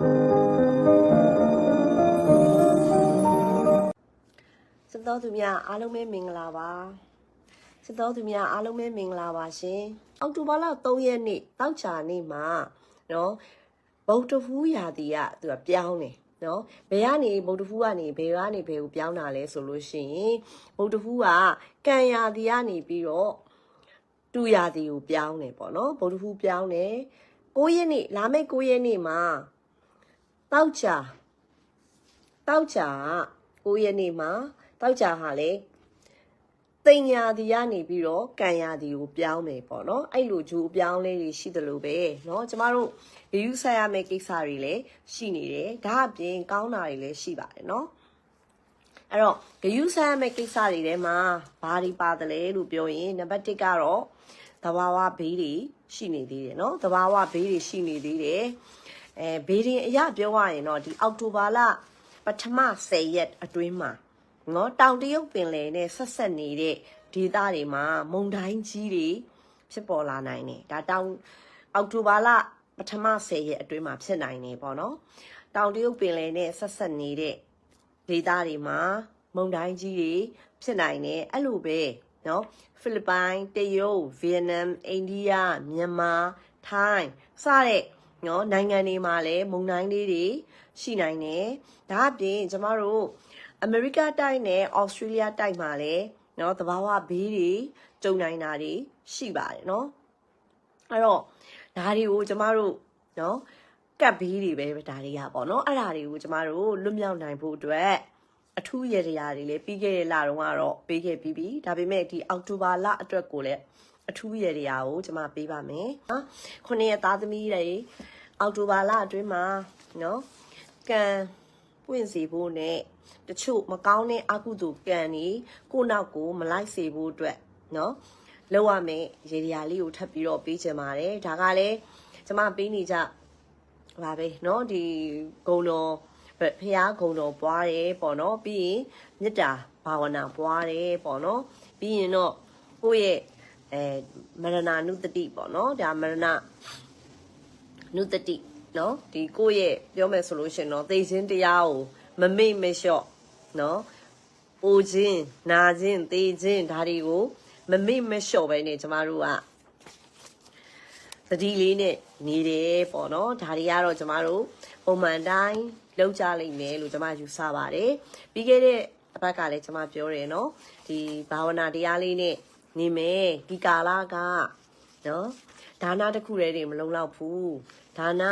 စစ်တော်သူများအားလုံးပဲမင်္ဂလာပါစစ်တော်သူများအားလုံးပဲမင်္ဂလာပါရှင်အောက်တိုဘာလ3ရက်နေ့တောက်ချာနေ့မှာနော်ဗုဒ္ဓဖူးရာသီကသူကပြောင်းတယ်နော်ဘယ်ကနေဗုဒ္ဓဖူးကနေဘယ်ကနေဘယ်ကိုပြောင်းတာလဲဆိုလို့ရှိရင်ဗုဒ္ဓဖူးကကံရာသီကနေပြီးတော့တူရာသီကိုပြောင်းတယ်ပေါ့နော်ဗုဒ္ဓဖူးပြောင်းတယ်9ရက်နေ့လာမယ့်9ရက်နေ့မှာ တောက်ချာတောက်ချာက9ရက်နေ့မှာတောက်ချာဟာလေတိမ်ညာဒီကနေပြီးတော့ကံညာဒီကိုပြောင်းမယ်ပေါ့နော်အဲ့လိုဂျိုးအပြောင်းလေးတွေရှိတယ်လို့ပဲเนาะကျမတို့ရယူဆက်ရမယ့်ကိစ္စတွေလည်းရှိနေတယ်ဒါအပြင်ကောင်းတာတွေလည်းရှိပါတယ်เนาะအဲ့တော့ဂယူဆက်ရမယ့်ကိစ္စတွေထဲမှာဘာတွေပါတယ်လဲလို့ပြောရင်နံပါတ်1ကတော့သဘာဝဘေးတွေရှိနေသေးတယ်เนาะသဘာဝဘေးတွေရှိနေသေးတယ် အဲဘေးရင်အရပြောရရင်တော့ဒီအောက်တိုဘာလပထမ10ရက်အတွင်းမှာနော်တောင်တရုတ်ပင်လယ်နဲ့ဆက်ဆက်နေတဲ့ဒေသတွေမှာမုန်တိုင်းကြီးတွေဖြစ်ပေါ်လာနိုင်တယ်ဒါတောင်အောက်တိုဘာလပထမ10ရက်အတွင်းမှာဖြစ်နိုင်တယ်ပေါ့နော်တောင်တရုတ်ပင်လယ်နဲ့ဆက်ဆက်နေတဲ့ဒေသတွေမှာမုန်တိုင်းကြီးတွေဖြစ်နိုင်တယ်အဲ့လိုပဲနော်ဖိလစ်ပိုင်တရုတ်ဗီယက်နမ်အိန္ဒိယမြန်မာထိုင်းစတဲ့ နော်နိုင်ငံတွေမှာလည်းမုန်တိုင်းလေးတွေရှိနိုင်တယ်ဒါအပြင်ကျမတို့အမေရိကတိုက်နဲ့ဩစတြေးလျတိုက်မှာလည်းနော်သဘာဝဘေးတွေကြုံနိုင်တာတွေရှိပါတယ်နော်အဲ့တော့ဒါတွေကိုကျမတို့နော်ကပ်ဘေးတွေပဲဒါတွေကပေါ့နော်အဲ့ဒါတွေကိုကျမတို့လွတ်မြောက်နိုင်ဖို့အတွက်အထူးရရတွေလည်းပြီးခဲ့တဲ့လတုန်းကတော့ပေးခဲ့ပြီးပြီဒါပေမဲ့ဒီအောက်တိုဘာလအတွက်ကိုလည်း အထူးရရကိုကျမပေးပါမယ်နော်ခုနှစ်ရက်သားသမီးတွေအောက်တိုဘာလအတွင်းမှာနော်ကံပွင့်စီဖို့နဲ့တချို့မကောင်းတဲ့အကုသိုလ်ကံတွေကိုယ့်နောက်ကိုမလိုက်စေဖို့အတွက်နော်လောက်ရမယ်ရေဒီယာလေးကိုထပ်ပြီးတော့ပေးချင်ပါတယ်ဒါကလည်းကျမပေးနေကြပါပဲเนาะဒီဂုံတော်ဖះဂုံတော်ပွားတယ်ပေါ့နော်ပြီးရင်မေတ္တာဘာဝနာပွားတယ်ပေါ့နော်ပြီးရင်တော့ကိုယ့်ရဲ့ အဲမရဏနုတတိပေါ့နော်ဒါမရဏနုတတိနော်ဒီကိုယ့်ရဲ့ပြောမယ်ဆိုလို့ရှင်တော့သိခြင်းတရားကိုမမေ့မလျှော့နော်အိုခြင်းနာခြင်းသေခြင်းဒါတွေကိုမမေ့မလျှော့ပဲねကျမတို့ကသတိလေးနဲ့နေတယ်ပေါ့နော်ဒါတွေကတော့ကျမတို့ပုံမှန်တိုင်းလောက်ကြလိမ့်မယ်လို့ကျမယူဆပါတယ်ပြီးခဲ့တဲ့အဘက်ကလည်းကျမပြောတယ်နော်ဒီဘာဝနာတရားလေးနဲ့ နေမယ်ဒီကာလကနော်ဒါနတစ်ခုတည်းတွေမလုံလောက်ဘူးဒါန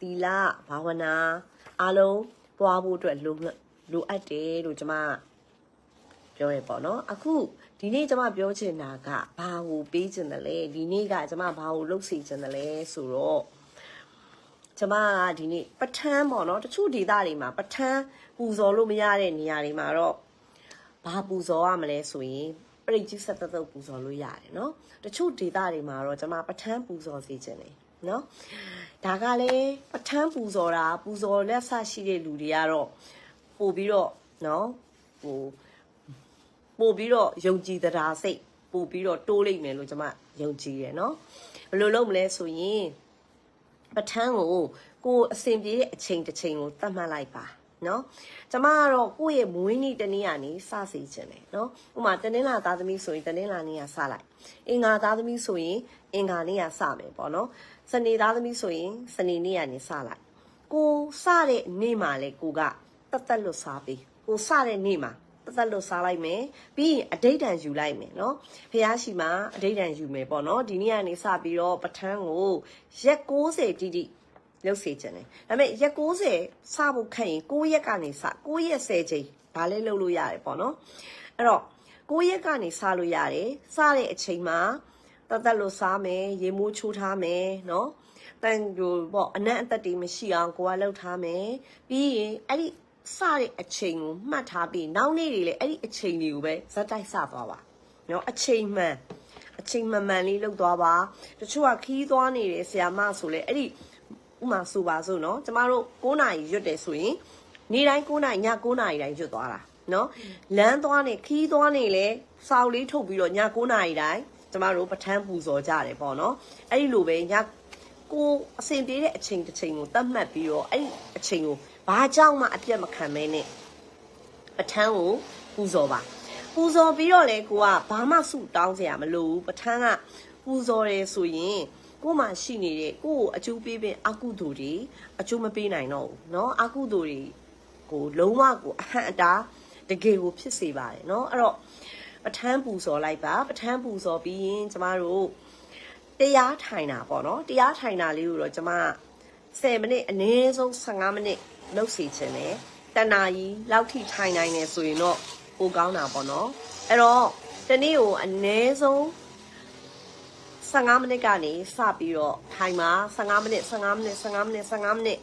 သီလဘာဝနာအားလုံးပွားဖို့အတွက်လိုလိုအပ်တယ်လို့ကျမပြောရပေါ့နော်အခုဒီနေ့ကျမပြောချင်တာကဘာကိုပေးချင်တယ်လဲဒီနေ့ကကျမဘာကိုလုပ်စီချင်တယ်လဲဆိုတော့ကျမကဒီနေ့ပဋ္ဌာန်းပေါ့နော်တချို့ဒေသတွေမှာပဋ္ဌာန်းပူဇော်လို့မရတဲ့နေရာတွေမှာတော့ဘာပူဇော်ရမလဲဆိုရင် ပရိတ်ကြီးဆက်သက်သက်ပူဇော်လို့ရတယ်နော်တချို့ဒေသတွေမှာတော့ကျမပဋ္ဌာန်းပူဇော်စီခြင်းတယ်နော်ဒါကလည်းပဋ္ဌာန်းပူဇော်တာပူဇော်လက်ဆရှိတဲ့လူတွေကတော့ပို့ပြီးတော့နော်ဟိုပို့ပြီးတော့ယုံကြည်တရားစိတ်ပို့ပြီးတော့တိုးလိုက်မယ်လို့ကျမယုံကြည်ရယ်နော်ဘယ်လိုလုပ်မလဲဆိုရင်ပဋ္ဌာန်းကိုကိုယ်အစဉ်ပြေတဲ့အချိန်တစ်ချိန်ကိုသတ်မှတ်လိုက်ပါ နော်ကျမကတော့ကိုယ့်ရဲ့မွေးနေ့တနေ့ကနေစစေချင်တယ်နော်ဥပမာတနင်္လာသားသမီးဆိုရင်တနင်္လာနေ့ကစလိုက်အင်္ဂါသားသမီးဆိုရင်အင်္ဂါနေ့ကစမယ်ပေါ့နော်စနေသားသမီးဆိုရင်စနေနေ့ကနေစလိုက်ကိုစတဲ့နေ့မှာလေကိုကတတ်တတ်လွတ်စားပေးကိုစတဲ့နေ့မှာတသက်လွတ်စားလိုက်မယ်ပြီးရင်အတိတ်တန်ယူလိုက်မယ်နော်ဖះရှိမှာအတိတ်တန်ယူမယ်ပေါ့နော်ဒီနေ့ကနေစပြီးတော့ပထန်းကိုရက်60တိတိ လုပ်စေချင်တယ်ဒါပေမဲ့ရက်60စဖို့ခန့်ရင်9ရက်ကနေစ9ရက်10ချိန်ဘာလဲလုပ်လို့ရတယ်ပေါ့နော်အဲ့တော့9ရက်ကနေစလို့ရတယ်စတဲ့အချိန်မှာတသက်လို့စားမယ်ရေမိုးချိုးထားမယ်နော်တန်ဟိုပေါ့အနံ့အသက်တွေမရှိအောင်ကိုကလှုပ်ထားမယ်ပြီးရင်အဲ့ဒီစတဲ့အချိန်ကိုမှတ်ထားပြီးနောက်နေ့တွေလည်းအဲ့ဒီအချိန်တွေကိုပဲဇက်တိုက်စသွားပါနော်အချိန်မှန်အချိန်မှန်မှန်လေးလှုပ်သွားပါတချို့ကခီးသွားနေတယ်ဆရာမဆိုလဲအဲ့ဒီ ဥမာဆိုပါစို့နော်ကျမတို့9နာရီရွတ်တယ်ဆိုရင်နေ့တိုင်း9နာရီည9နာရီတိုင်းရွတ်သွားတာနော်လမ်းသွားနေခီးသွားနေလဲစောက်လေးထုတ်ပြီးတော့ည9နာရီတိုင်းကျမတို့ပထမ်းပူဇော်ကြတယ်ပေါ့နော်အဲ့ဒီလိုပဲည9ကိုအစဉ်ပြေတဲ့အချိန်တစ်ချိန်ကိုတတ်မှတ်ပြီးတော့အဲ့ဒီအချိန်ကိုဘာကြောင့်မှအပြတ်မခံမဲနဲ့ပဋ္ဌာန်းကိုပူဇော်ပါပူဇော်ပြီးတော့လေကိုကဘာမှဆုတောင်းစရာမလိုဘူးပဋ္ဌာန်းကပူဇော်တယ်ဆိုရင် ကိုမှရှိနေတဲ့ကိုကိုအကျိုးပေးပင်အကုသိုလ်တွေအကျိုးမပေးနိုင်တော့ဘူးเนาะအကုသိုလ်တွေကိုလုံးဝကိုအဟန့်အတားတကယ်ကိုဖြစ်စေပါတယ်เนาะအဲ့တော့ပဋ္ဌာန်းပူဇော်လိုက်ပါပဋ္ဌာန်းပူဇော်ပြီးရင်ကျမတို့တရားထိုင်တာပေါ့နော်တရားထိုင်တာလေးကိုတော့ကျမ10မိနစ်အနည်းဆုံး15မိနစ်လုပ်စီခြင်းနဲ့တဏှာကြီးလောက်ထိထိုင်နိုင်နေဆိုရင်တော့ပိုကောင်းတာပေါ့နော်အဲ့တော့ဒီနေ့ကိုအနည်းဆုံး 15မိနစ်ကနေစပြီးတော့ထိုင်ပါ15မိနစ်15မိနစ်15မိနစ်15မိနစ်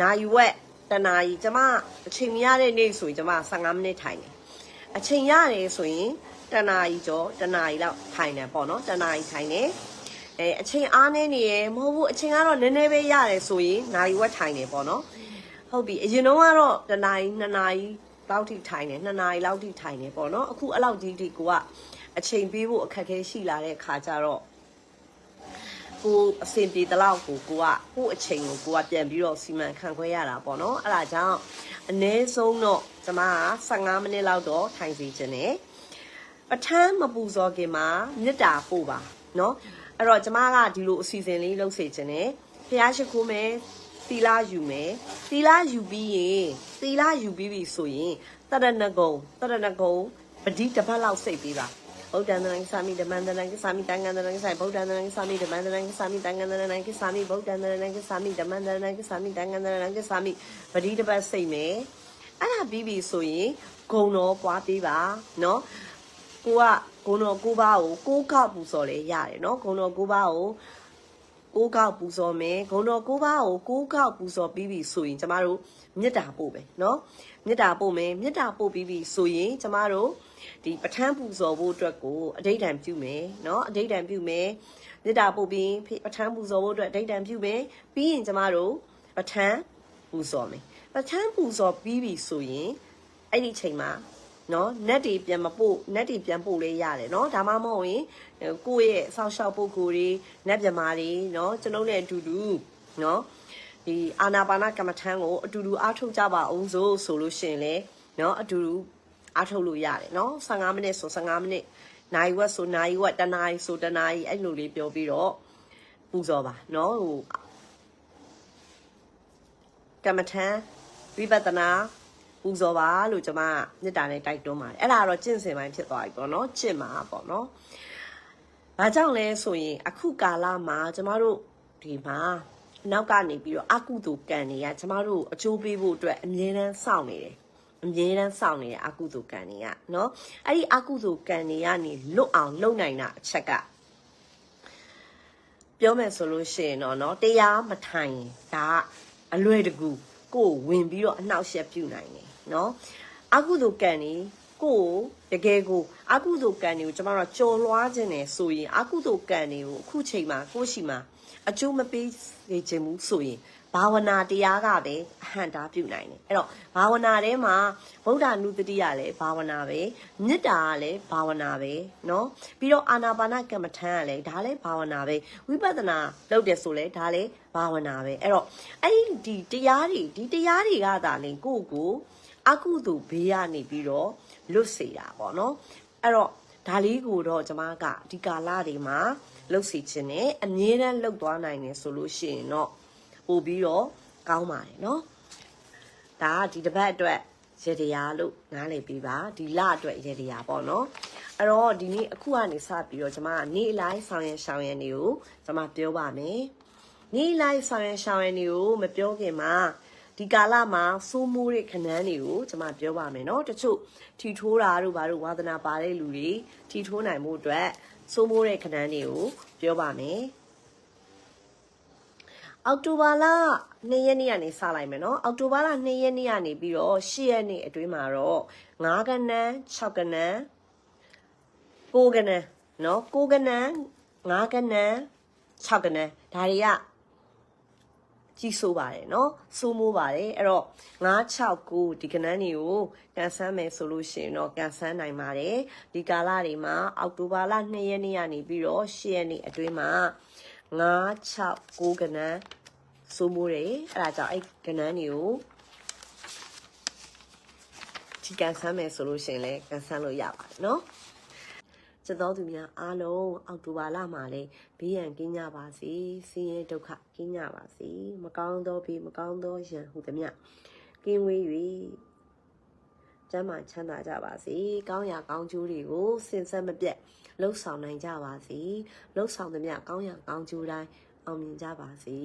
နာယူဝက်တနာရီကျမအချိန်မရတဲ့နေ့ဆိုရင်ကျမ15မိနစ်ထိုင်တယ်အချိန်ရတယ်ဆိုရင်တနာရီကျော်တနာရီလောက်ထိုင်တယ်ပေါ့နော်တနာရီထိုင်တယ်အဲအချိန်အားနေနေရမဟုတ်ဘူးအချိန်ကတော့နည်းနည်းပဲရတယ်ဆိုရင်နာရီဝက်ထိုင်တယ်ပေါ့နော်ဟုတ်ပြီအရင်တော့ကတော့တနာရီနှစ်နာရီလောက်ထိထိုင်တယ်နှစ်နာရီလောက်ထိထိုင်တယ်ပေါ့နော်အခုအဲ့လောက်ကြီးထိကိုကအချိန်ပေးဖို့အခက်အခဲရှိလာတဲ့ခါကျတော့ ကိုအစင်ပြေတလောက်ကိုကိုကကို့အချိန်ကိုကိုကပြန်ပြီးတော့စီမံခန့်ခွဲရတာပေါ့နော်အဲ့ဒါကြောင့်အနည်းဆုံးတော့ကျမက15မိနစ်လောက်တော့ထိုင်စီခြင်းနဲ့ပထမမပူဇော်ခင်မှာမေတ္တာပို့ပါနော်အဲ့တော့ကျမကဒီလိုအစီအစဉ်လေးလုပ်စေခြင်းနဲ့ဖះရှိခိုးမယ်သီလယူမယ်သီလယူပြီးရင်သီလယူပြီးပြီဆိုရင်တရဏဂုံတရဏဂုံပတိတစ်ပတ်လောက်စိတ်ပြီးပါ ဗုဒ္ဓံတရံကိသာမိဓမ္မံတရံကိသာမိတန်ဃံတရံကိသာမိဗုဒ္ဓံတရံကိသာမိဓမ္မံတရံကိသာမိတန်ဃံတရံကိသာမိဗုဒ္ဓံတရံကိသာမိဓမ္မံတရံကိသာမိတန်ဃံတရံကိသာမိပတိတစ်ပတ်စိတ်မယ်အဲ့ဒါပြီးပြီဆိုရင်ဂုံတော်ပွားပေးပါနော်ကိုကဂုံတော်ကိုပါကိုကိုးကောက်ပူစော်လဲရတယ်နော်ဂုံတော်ကိုပါကို ကိုးကောက်ပူဇော်မယ်ဂုံတော်ကိုးပါးကိုကိုးကောက်ပူဇော်ပြီးပြီဆိုရင်ကျမတို့မေတ္တာပို့ပဲเนาะမေတ္တာပို့မယ်မေတ္တာပို့ပြီးပြီဆိုရင်ကျမတို့ဒီပဋ္ဌာန်းပူဇော်ဖို့အတွက်ကိုအဋိဋ္ဌံပြုမယ်เนาะအဋိဋ္ဌံပြုမယ်မေတ္တာပို့ပြီးပဋ္ဌာန်းပူဇော်ဖို့အတွက်အဋိဋ္ဌံပြုမယ်ပြီးရင်ကျမတို့ပဋ္ဌာန်းပူဇော်မယ်ပဋ္ဌာန်းပူဇော်ပြီးပြီဆိုရင်အဲ့ဒီချိန်မှာ နော်နက်တွေပြန်မပို့နက်တွေပြန်ပို့လေးရတယ်နော်ဒါမှမဟုတ်ရင်ကိုယ့်ရဲ့ဆောက်ရှောက်ပုဂ္ဂိုလ်တွေနက်ပြမာတွေနော်ကျွန်တော်နဲ့အတူတူနော်ဒီအာနာပါနကမ္မထံကိုအတူတူအားထုတ်ကြပါအောင်ဆိုဆိုလို့ရှိရင်လေနော်အတူတူအားထုတ်လို့ရတယ်နော်15မိနစ်ဆို15မိနစ်နိုင်ဝက်ဆိုနိုင်ဝက်တနားရီဆိုတနားရီအဲ့လိုလေးပြောပြီးတော့ပူဇော်ပါနော်ဟိုကမ္မထံဝိပဿနာ ပူဇော်ပါလို့ကျွန်မမေတ္တာနဲ့တိုက်တွန်းပါတယ်အဲ့ဒါကတော့ကျင့်စဉ်ပိုင်းဖြစ်သွားပြီပေါ့နော်ကျင့်မှာပေါ့နော်ဘာကြောင့်လဲဆိုရင်အခုကာလမှာကျမတို့ဒီမှာနောက်ကနေပြီးတော့အကုသိုလ်ကံတွေကကျမတို့အကျိုးပေးဖို့အတွက်အမြဲတမ်းစောင့်နေတယ်အမြဲတမ်းစောင့်နေတဲ့အကုသိုလ်ကံတွေကနော်အဲ့ဒီအကုသိုလ်ကံတွေကနေလွတ်အောင်လုပ်နိုင်တာအချက်ကပြောမယ်ဆိုလို့ရှိရင်တော့เนาะတရားမထိုင်ရင်ဒါအလွယ်တကူကိုယ်ဝင်ပြီးတော့အနှောက်အယှက်ပြုနိုင်တယ် နော်အကုသိုလ်ကံနေကိုယ်တကယ်ကိုအကုသိုလ်ကံတွေကိုကျမတို့ကြော်လွှားခြင်းနဲ့ဆိုရင်အကုသိုလ်ကံတွေကိုအခုချိန်မှာကိုရှိမှာအကျိုးမပေးနေခြင်းဘူးဆိုရင်ဘာဝနာတရားကပဲအဟံတာပြုနိုင်တယ်အဲ့တော့ဘာဝနာထဲမှာဗုဒ္ဓနုတတိယလည်းဘာဝနာပဲမေတ္တာကလည်းဘာဝနာပဲเนาะပြီးတော့အာနာပါနကမ္မထံကလည်းဒါလည်းဘာဝနာပဲဝိပဿနာလုပ်တယ်ဆိုလဲဒါလည်းဘာဝနာပဲအဲ့တော့အဲ့ဒီတရားတွေဒီတရားတွေကသာလေကိုယ့်ကို အကုသို့ဘေးကနေပြီးတော့လွတ်စေတာပေါ့နော်အဲ့တော့ဒါလေးကိုတော့ကျမကဒီကာလတွေမှာလှုပ်စီခြင်းနဲ့အမြဲတမ်းလှုပ်သွားနိုင်တယ်ဆိုလို့ရှိရင်တော့ပို့ပြီးတော့ကောင်းပါတယ်နော်ဒါကဒီတစ်ပတ်အတွက်ရေတရားလို့နားလည်ပြီးပါဒီလအတွက်ရေတရားပေါ့နော်အဲ့တော့ဒီနေ့အခုကနေစပြီးတော့ကျမကနေလိုက်ဆောင်ရရှောင်ရနေကိုကျမပြောပါမယ်နေလိုက်ဆောင်ရရှောင်ရနေကိုမပြောခင်မှာ ဒီကာလမှာစိုးမိုးတဲ့ခဏန်းတွေကိုကျွန်မပြောပါမယ်เนาะတချို့ထီထိုးတာတို့ဘာတို့ဝါသနာပါတဲ့လူတွေထီထိုးနိုင်မှုအတွက်စိုးမိုးတဲ့ခဏန်းတွေကိုပြောပါမယ်အောက်တိုဘာလ2ရက်နေ့ကနေစလိုက်မယ်เนาะအောက်တိုဘာလ2ရက်နေ့ကနေပြီးတော့10ရက်နေ့အတွင်းမှာတော့9ကနန်း6ကနန်း9ကနန်းเนาะ9ကနန်း9ကနန်း6ကနန်းဒါတွေက ကြီးစိုးပါတယ်နော်စိုးမိုးပါတယ်အဲ့တော့969ဒီကဏ္ဍတွေကိုကန်ဆန်းမယ်ဆိုလို့ရှိရင်တော့ကန်ဆန်းနိုင်ပါတယ်ဒီကာလတွေမှာအောက်တိုဘာလ2ရက်နေ့ကနေပြီးတော့10ရက်နေ့အတွင်းမှာ969ကဏ္ဍစိုးမိုးတယ်အဲ့ဒါကြောင့်အဲ့ကဏ္ဍတွေကိုဒီကန်ဆန်းမယ်ဆိုလို့ရှိရင်လည်းကန်ဆန်းလို့ရပါတယ်နော် စသောသူများအားလုံးအောက်တိုဘာလမှာလဲဘေးရန်ကင်းကြပါစေဆင်းရဲဒုက္ခကင်းကြပါစေမကောင်းသောဘေးမကောင်းသောရန်ဟုသမျှကင်းဝေး၍ကျမ်းမာချမ်းသာကြပါစေကောင်းရာကောင်းကျိုးတွေကိုစင်ဆက်မပြတ်လှုပ်ဆောင်နိုင်ကြပါစေလှုပ်ဆောင်သမျှကောင်းရာကောင်းကျိုးတိုင်းအောင်မြင်ကြပါစေ